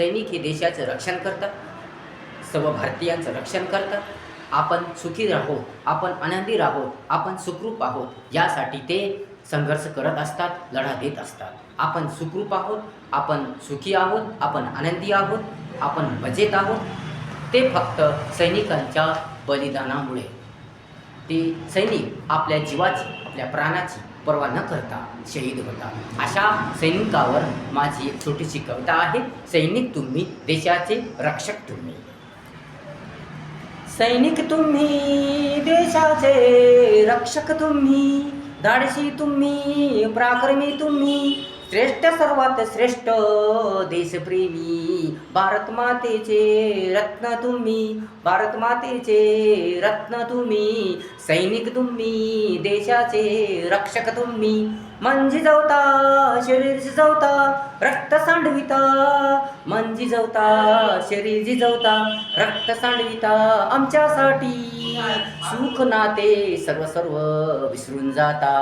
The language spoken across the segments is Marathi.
सैनिक हे देशाचं रक्षण करतात. सर्व भारतीयांचं रक्षण करतात. आपण सुखी राहोत आपण आनंदी राहोत आपण सुखरूप आहोत यासाठी ते संघर्ष करत असतात लढा देत असतात. आपण सुखरूप आहोत आपण सुखी आहोत आपण आनंदी आहोत आपण मजेत आहोत. ते फक्त सैनिकांच्या बलिदानामुळे. ते सैनिक आपल्या जीवाची आपल्या प्राणाची पर्वा न करता शहीद होता. अशा सैनिकावर माझी एक छोटीशी कविता आहे. सैनिक तुम्ही देशाचे रक्षक तुम्ही. सैनिक तुम्ही देशाचे रक्षक तुम्ही धाडशी तुम्ही पराक्रमी तुम्ही श्रेष्ठ सर्वात श्रेष्ठ देशप्रेमी. भारत मातेचे रत्न तुम्ही भारत मातेचे रत्न तुम्ही. सैनिक तुम्ही देशाचे रक्षक तुम्ही. मन जवता शरीर जिजवता रक्त सांडविता. मन जवता शरीर जिजवता रक्त सांडविता आमच्यासाठी. सुख नाते सर्व सर्व विसरून जाता.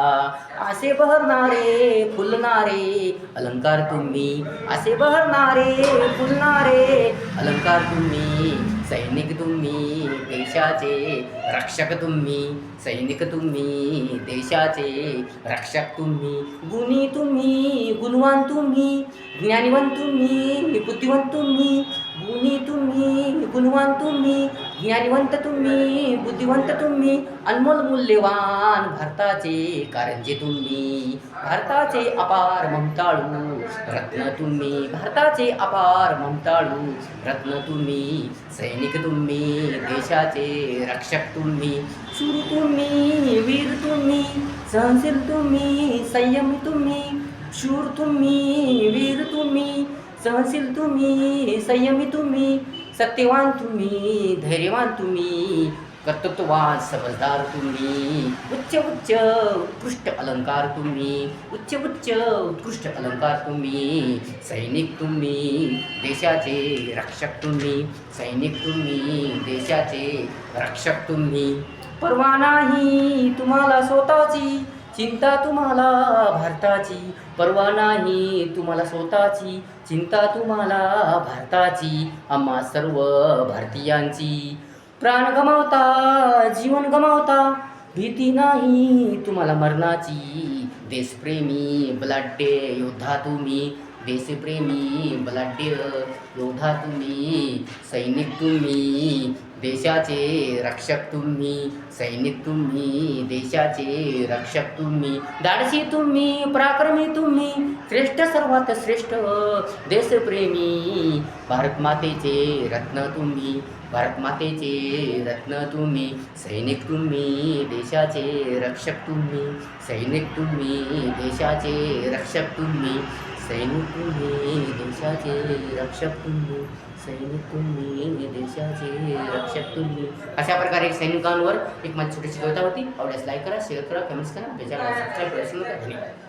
असे बहरणारे फुलणारे अलंकार तुम्ही. असे बहरणारे फुलणारे अलंकार तुम्ही. सैनिक तुम्ही देशाचे रक्षक तुम्ही. सैनिक तुम्ही देशाचे रक्षक तुम्ही. गुणी तुम्ही गुणवान तुम्ही. ज्ञानीवान तुम्ही बुद्धिवंत तुम्ही. गुणी तुम्ही गुणवान तुम्ही. ज्ञानीवंत तुम्ही बुद्धिवंत तुम्ही अनमोल मूल्यवान भारताचे कारंजे तुम्ही. भारताचे अपार ममताळू रत्न तुम्ही. भारताचे अपार ममताळू रत्न तुम्ही. सैनिक तुम्ही देशाचे रक्षक तुम्ही. शूर तुम्ही वीर तुम्ही सहनशील तुम्ही संयमी तुम्ही. शूर तुम्ही वीर तुम्ही सहनशील तुम्ही संयमी तुम्ही. सत्यवान तुम्ही धैर्यवान तुम्ही कर्तृत्ववान समजदार तुम्ही उच्च उच्च उत्कृष्ट अलंकार तुम्ही उच्च उच्च उत्कृष्ट अलंकार तुम्ही सैनिक तुम्ही देशाचे रक्षक तुम्ही सैनिक तुम्ही देशाचे रक्षक तुम्ही. परवा नाही तुम्हाला स्वतः चिंता तुम्हाला भारताची परवा नाही तुम्हाला स्वतःची. चिंता तुम्हाला भारताची आम्हा सर्व भारतीयांची. प्राण गमावता जीवन गमावता भीती नाही तुम्हाला मरणाची. देशप्रेमी बलाढ्य योद्धा तुम्ही. देशप्रेमी बलाढ्य योद्धा तुम्ही सैनिक तुम्ही देशाचे रक्षक तुम्ही सैनिक तुम्ही देशाचे रक्षक तुम्ही धाडसी तुम्ही पराक्रमी तुम्ही श्रेष्ठ सर्वात श्रेष्ठ देशप्रेमी भारतमातेचे रत्न तुम्ही भारतमातेचे रत्न तुम्ही सैनिक तुम्ही देशाचे रक्षक तुम्ही सैनिक तुम्ही देशाचे रक्षक तुम्ही सैनिक तुम्ही देशाचे रक्षक तुम्ही सैनिक तुम्ही देशाचे रक्षक तुम्ही. अशा प्रकारे सैनिकांवर एक माझी छोटीशी कविता होती. आवडल्यास लाईक करा शेअर करा कमेंट्स करा. त्याच्या सबस्क्राईब करा धन्यवाद.